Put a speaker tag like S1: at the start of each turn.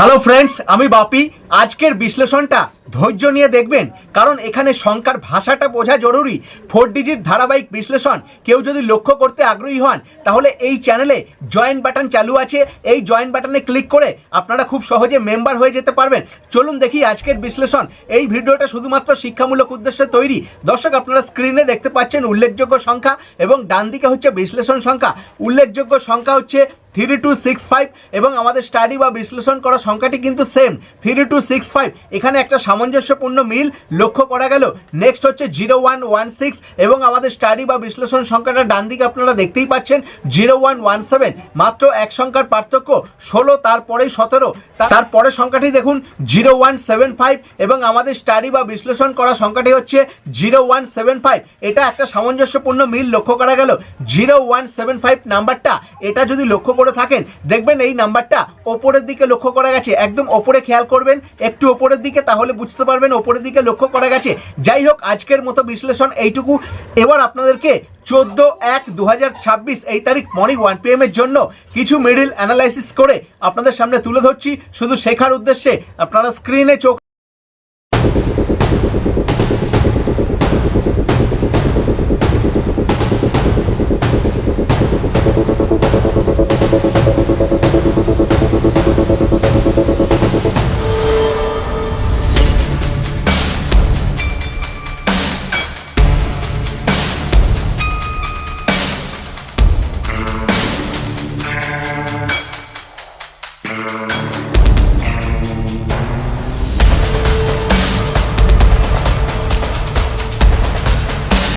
S1: Hello friends আমি বাপি। আজকের বিশ্লেষণটা ধৈর্য নিয়ে দেখবেন, কারণ এখানে সংখ্যার ভাষাটা বোঝা জরুরি। ফোর ডিজিট ধারাবাহিক বিশ্লেষণ, কেউ যদি লক্ষ্য করতে আগ্রহী হন, তাহলে এই চ্যানেলে জয়েন বাটন চালু আছে। এই জয়েন বাটনে ক্লিক করে আপনারা খুব সহজে মেম্বার হয়ে যেতে পারবেন। চলুন দেখি আজকের বিশ্লেষণ। এই ভিডিওটা শুধুমাত্র শিক্ষামূলক উদ্দেশ্যে তৈরি। দর্শক, আপনারা স্ক্রিনে দেখতে পাচ্ছেন উল্লেখযোগ্য সংখ্যা এবং ডান দিকে হচ্ছে বিশ্লেষণ সংখ্যা। উল্লেখযোগ্য সংখ্যা হচ্ছে থ্রি টু সিক্স ফাইভ এবং আমাদের স্টাডি বা বিশ্লেষণ করা সংখ্যাটি কিন্তু same three two six five এখানে একটা সামঞ্জস্যপূর্ণ মিল লক্ষ্য করা গেল। নেক্সট হচ্ছে জিরো ওয়ান ওয়ান সিক্স এবং আমাদের স্টাডি বা বিশ্লেষণ সংখ্যাটা ডান দিকে আপনারা দেখতেই পাচ্ছেন জিরো ওয়ান ওয়ান সেভেন মাত্র এক সংখ্যার পার্থক্য ষোলো, তারপরেই সতেরো। তারপরের সংখ্যাটি দেখুন জিরো ওয়ান সেভেন ফাইভ এবং আমাদের স্টাডি বা বিশ্লেষণ করা সংখ্যাটি হচ্ছে জিরো ওয়ান সেভেন ফাইভ এটা একটা সামঞ্জস্যপূর্ণ মিল লক্ষ্য করা গেল। জিরো ওয়ান সেভেন ফাইভ নাম্বারটা, এটা যদি লক্ষ্য করে থাকেন, দেখবেন এই নাম্বারটা ওপরের দিকে লক্ষ্য করা গেছে। একদম ওপরে খেয়াল করবেন, একটু ওপরের দিকে, তাহলে বুঝতে পারবেন, ওপরের দিকে লক্ষ্য করা গেছে। যাই হোক, আজকের মতো বিশ্লেষণ এইটুকু। এবার আপনাদেরকে চোদ্দ এক দু এই তারিখ মর্নিং ওয়ান পি এর জন্য কিছু মিডিল অ্যানালাইসিস করে আপনাদের সামনে তুলে ধরছি। শুধু শেখার উদ্দেশ্যে আপনারা স্ক্রিনে চোখ